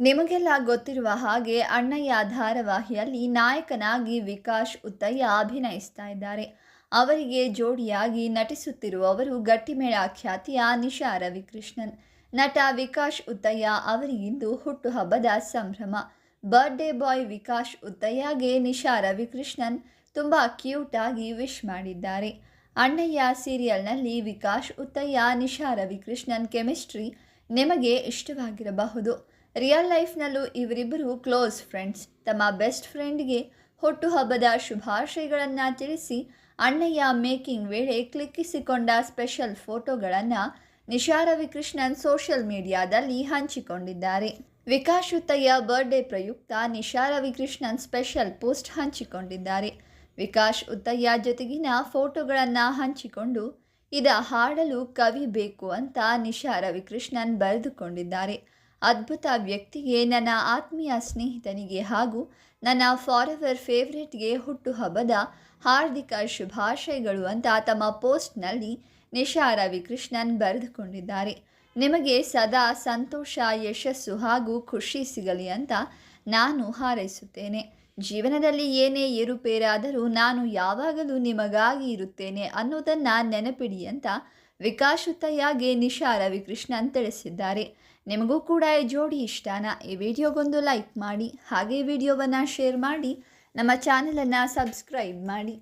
ನಿಮಗೆಲ್ಲ ಗೊತ್ತಿರುವ ಹಾಗೆ ಅಣ್ಣಯ್ಯ ಧಾರಾವಾಹಿಯಲ್ಲಿ ನಾಯಕನಾಗಿ ವಿಕಾಶ್ ಉತ್ತಯ್ಯ ಅಭಿನಯಿಸ್ತಾ ಇದ್ದಾರೆ. ಅವರಿಗೆ ಜೋಡಿಯಾಗಿ ನಟಿಸುತ್ತಿರುವವರು ಗಟ್ಟಿಮೇಳ ಖ್ಯಾತಿಯ ನಿಶಾ ರವಿಕೃಷ್ಣನ್. ನಟ ವಿಕಾಶ್ ಉತ್ತಯ್ಯ ಅವರಿಗಿಂದು ಹುಟ್ಟುಹಬ್ಬದ ಸಂಭ್ರಮ. ಬರ್ಡೇ ಬಾಯ್ ವಿಕಾಶ್ ಉತ್ತಯ್ಯಗೆ ನಿಶಾ ರವಿಕೃಷ್ಣನ್ ತುಂಬ ಕ್ಯೂಟ್ ಆಗಿ ವಿಶ್ ಮಾಡಿದ್ದಾರೆ. ಅಣ್ಣಯ್ಯ ಸೀರಿಯಲ್ನಲ್ಲಿ ವಿಕಾಶ್ ಉತ್ತಯ್ಯ, ನಿಶಾ ರವಿಕೃಷ್ಣನ್ ಕೆಮಿಸ್ಟ್ರಿ ನಿಮಗೆ ಇಷ್ಟವಾಗಿರಬಹುದು. ರಿಯಲ್ ಲೈಫ್ನಲ್ಲೂ ಇವರಿಬ್ಬರು ಕ್ಲೋಸ್ ಫ್ರೆಂಡ್ಸ್ ತಮ್ಮ ಬೆಸ್ಟ್ ಫ್ರೆಂಡ್ಗೆ ಹುಟ್ಟುಹಬ್ಬದ ಶುಭಾಶಯಗಳನ್ನು ತಿಳಿಸಿ, ಅಣ್ಣಯ್ಯ ಮೇಕಿಂಗ್ ವೇಳೆ ಕ್ಲಿಕ್ಕಿಸಿಕೊಂಡ ಸ್ಪೆಷಲ್ ಫೋಟೋಗಳನ್ನು ನಿಶಾ ರವಿಕೃಷ್ಣನ್ ಸೋಷಿಯಲ್ ಮೀಡಿಯಾದಲ್ಲಿ ಹಂಚಿಕೊಂಡಿದ್ದಾರೆ. ವಿಕಾಶ್ ಉತ್ತಯ್ಯ ಬರ್ಡೇ ಪ್ರಯುಕ್ತ ನಿಶಾ ರವಿಕೃಷ್ಣನ್ ಸ್ಪೆಷಲ್ ಪೋಸ್ಟ್ ಹಂಚಿಕೊಂಡಿದ್ದಾರೆ. ವಿಕಾಶ್ ಉತ್ತಯ್ಯ ಜೊತೆಗಿನ ಫೋಟೋಗಳನ್ನು ಹಂಚಿಕೊಂಡು, ಇದ ಹಾಡಲು ಕವಿ ಬೇಕು ಅಂತ ನಿಶಾ ರವಿಕೃಷ್ಣನ್ ಬರೆದುಕೊಂಡಿದ್ದಾರೆ. ಅದ್ಭುತ ವ್ಯಕ್ತಿಗೆ, ನನ್ನ ಆತ್ಮೀಯ ಸ್ನೇಹಿತನಿಗೆ ಹಾಗೂ ನನ್ನ ಫಾರೆವರ್ ಫೇವ್ರೆಟ್ಗೆ ಹುಟ್ಟುಹಬ್ಬದ ಹಾರ್ದಿಕ ಶುಭಾಶಯಗಳು ಅಂತ ತಮ್ಮ ಪೋಸ್ಟ್ನಲ್ಲಿ ನಿಶಾ ರವಿಕೃಷ್ಣನ್ ಬರೆದುಕೊಂಡಿದ್ದಾರೆ. ನಿಮಗೆ ಸದಾ ಸಂತೋಷ, ಯಶಸ್ಸು ಹಾಗೂ ಖುಷಿ ಸಿಗಲಿ ಅಂತ ನಾನು ಹಾರೈಸುತ್ತೇನೆ. ಜೀವನದಲ್ಲಿ ಏನೇ ಏರುಪೇರಾದರೂ ನಾನು ಯಾವಾಗಲೂ ನಿಮಗಾಗಿ ಇರುತ್ತೇನೆ ಅನ್ನೋದನ್ನು ನೆನಪಿಡಿ ಅಂತ ವಿಕಾಶುತ್ತಯ್ಯಗೆ ನಿಶಾ ರವಿಕೃಷ್ಣನ್ ತಿಳಿಸಿದ್ದಾರೆ ನಿಮಗೂ ಕೂಡ ಈ ಜೋಡಿ ಇಷ್ಟನಾ? ಈ ವಿಡಿಯೋಗೊಂದು ಲೈಕ್ ಮಾಡಿ, ಹಾಗೆ ವಿಡಿಯೋವನ್ನು ಶೇರ್ ಮಾಡಿ, ನಮ್ಮ ಚಾನಲನ್ನು ಸಬ್ಸ್ಕ್ರೈಬ್ ಮಾಡಿ.